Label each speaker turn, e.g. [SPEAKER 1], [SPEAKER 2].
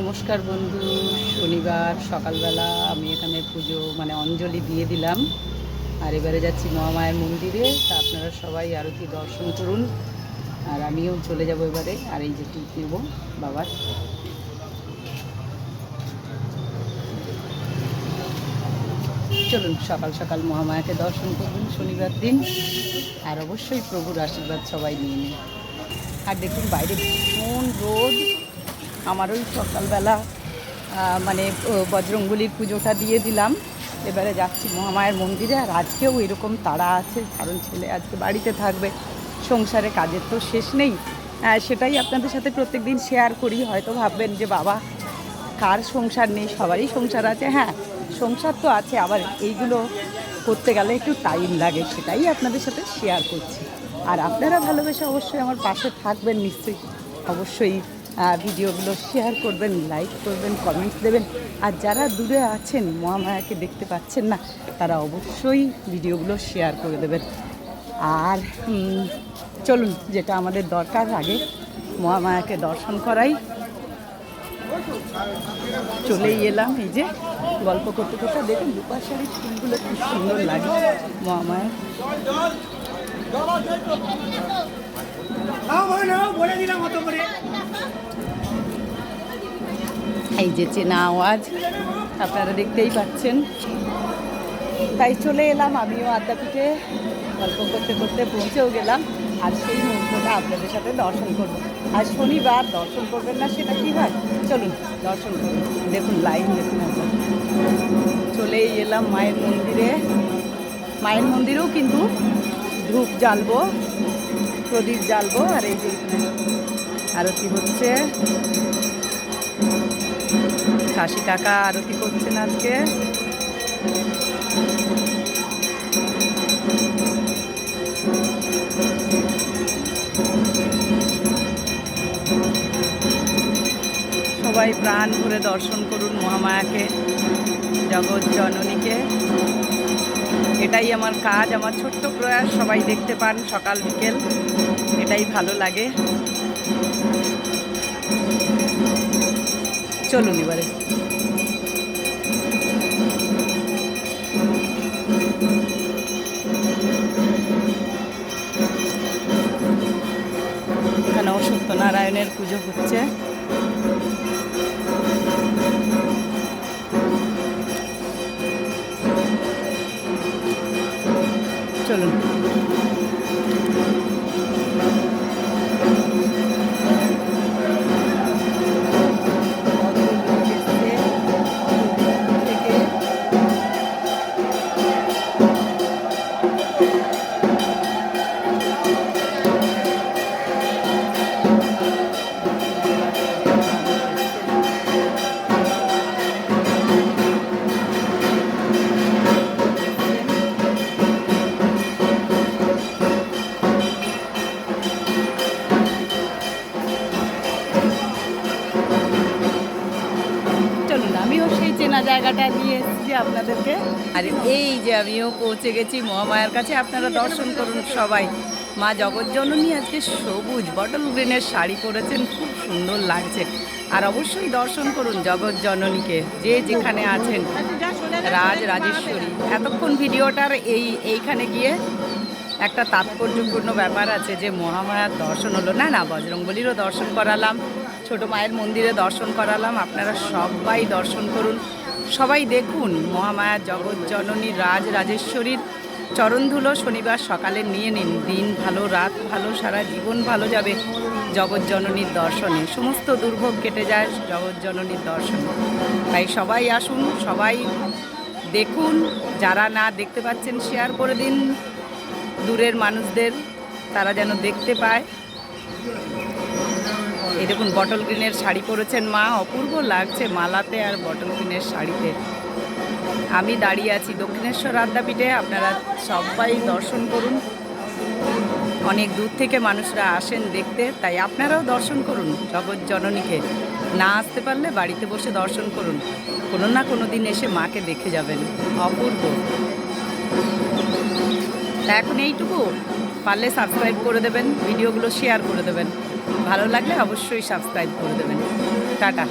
[SPEAKER 1] নমস্কার বন্ধু, শনিবার, সকালবেলা আমি এখানে পুজো মানে অঞ্জলি দিয়ে দিলাম। আর এবারে যাচ্ছি মহামায়ের মন্দিরে, তা আপনারা সবাই আরতি দর্শন করুন। আর আমিও চলে যাব এবারে, আর এই যে টিপ নেব বাবার। চলুন, সকাল সকাল মহামায়াকে দর্শন করবেন শনিবার দিন। আর অবশ্যই প্রভুর আশীর্বাদ সবাই নিয়ে নিন। আর দেখুন, বাইরে ভীষণ রোদ। আমার ওই সকালবেলা মানে বজরঙ্গলির পুজোটা দিয়ে দিলাম। এবারে যাচ্ছি মহামায়ের মন্দিরে আর আজকেও এরকম তাড়া আছে, কারণ ছেলে আজকে বাড়িতে থাকবে। সংসারে কাজের তো শেষ নেই। সেটাই আপনাদের সাথে প্রত্যেকদিন শেয়ার করি। হয়তো ভাববেন যে, বাবা, কার সংসার নেই? সবারই সংসার আছে। হ্যাঁ সংসার তো আছে, আবার এইগুলো করতে গেলে একটু টাইম লাগে, সেটাই আপনাদের সাথে শেয়ার করছি। আর আপনারা ভালোবেসে অবশ্যই আমার পাশে থাকবেন নিশ্চয়ই। অবশ্যই ভিডিওগুলো শেয়ার করবেন লাইক করবেন কমেন্টস দেবেন। আর যারা দূরে আছেন, মহামায়াকে দেখতে পাচ্ছেন না, তারা অবশ্যই ভিডিওগুলো শেয়ার করে দেবেন। আর চলুন, যেটা আমাদের দরকার আগে, মহামায়াকে দর্শন করাই। চলেই এলাম, এই যে গল্প করতে করতে দেখুন দুপার শাড়ির ফুলগুলো কি সুন্দর লাগে মহামায়ের এই যে চেনা আওয়াজ, আপনারা দেখতেই পাচ্ছেন। তাই চলে এলাম আমিও আদ্যাপীঠে গল্প করতে করতে পৌঁছেও গেলাম। আর সেই মুহূর্তটা আপনাদের সাথে দর্শন করব। আর শনিবার দর্শন করবেন না, সেটা কি হয়? চলুন, দর্শন করুন দেখুন, লাইন দেখুন। চলেই এলাম মায়ের মন্দিরে। মায়ের মন্দিরেও কিন্তু ধূপ জ্বালবো, প্রদীপ জ্বালবো, আর এই যে আরতি হচ্ছে। কাশি কাকা আরতি করছেন আজকে। সবাই প্রাণ ভরে দর্শন করুন মহামায়াকে, জগৎ জননীকে। এটাই আমার কাজ, আমার ছোট্ট প্রয়াস, সবাই দেখতে পান সকাল, বিকেল, এটাই ভালো লাগে। চলুন এবারে। এখানে এখানেও সত্যনারায়ণের পুজো হচ্ছে। চলুন। জায়গাটা নিয়ে এসেছি আপনাদেরকে। আর এই যে আমিও পৌঁছে গেছি মহামায়ার কাছে, আপনারা দর্শন করুন সবাই। মা জগজ্জননী আজকে সবুজ বটল গ্রিনের শাড়ি পরেছেন, খুব সুন্দর লাগছে। আর অবশ্যই দর্শন করুন জগৎ জননীকে যে যেখানে আছেন। রাজ রাজেশ্বরী। এতক্ষণ ভিডিওটার এই, এইখানে গিয়ে একটা তাৎপর্যপূর্ণ ব্যাপার আছে যে মহামায়ার দর্শন হলো। না না, বজরংবলীরও দর্শন করালাম, ছোট মায়ের মন্দিরে দর্শন করালাম। আপনারা সবাই দর্শন করুন। সবাই দেখুন, মহামায়া জগৎ জননী রাজ রাজেশ্বরীর চরণধুলো শনিবার সকালে নিয়ে নিন। দিন ভালো, রাত ভালো, সারা জীবন ভালো যাবে জগৎ জননীর দর্শনে। সমস্ত দুর্ভোগ কেটে যায় জগৎ জননীর দর্শনে। তাই সবাই আসুন, সবাই দেখুন। যারা না দেখতে পাচ্ছেন শেয়ার করে দিন। দূরের মানুষদের, তারা যেন দেখতে পায়। এই দেখুন বটল গ্রিনের শাড়ি পরেছেন মা। অপূর্ব লাগছে মালাতে আর বটল গ্রিনের শাড়িতে। আমি দাঁড়িয়ে আছি দক্ষিণেশ্বর আদ্যাপীঠে। আপনারা সবাই দর্শন করুন। অনেক দূর থেকে মানুষরা আসেন দেখতে, তাই আপনারাও দর্শন করুন জগৎ জননীকে। না আসতে পারলে বাড়িতে বসে দর্শন করুন। কোনো না কোনো দিন এসে মাকে দেখে যাবেন। অপূর্ব। এখন এইটুকু। পারলে সাবস্ক্রাইব করে দেবেন ভিডিওগুলো শেয়ার করে দেবেন। ভালো লাগলে অবশ্যই সাবস্ক্রাইব করে দেবেন। টাটা।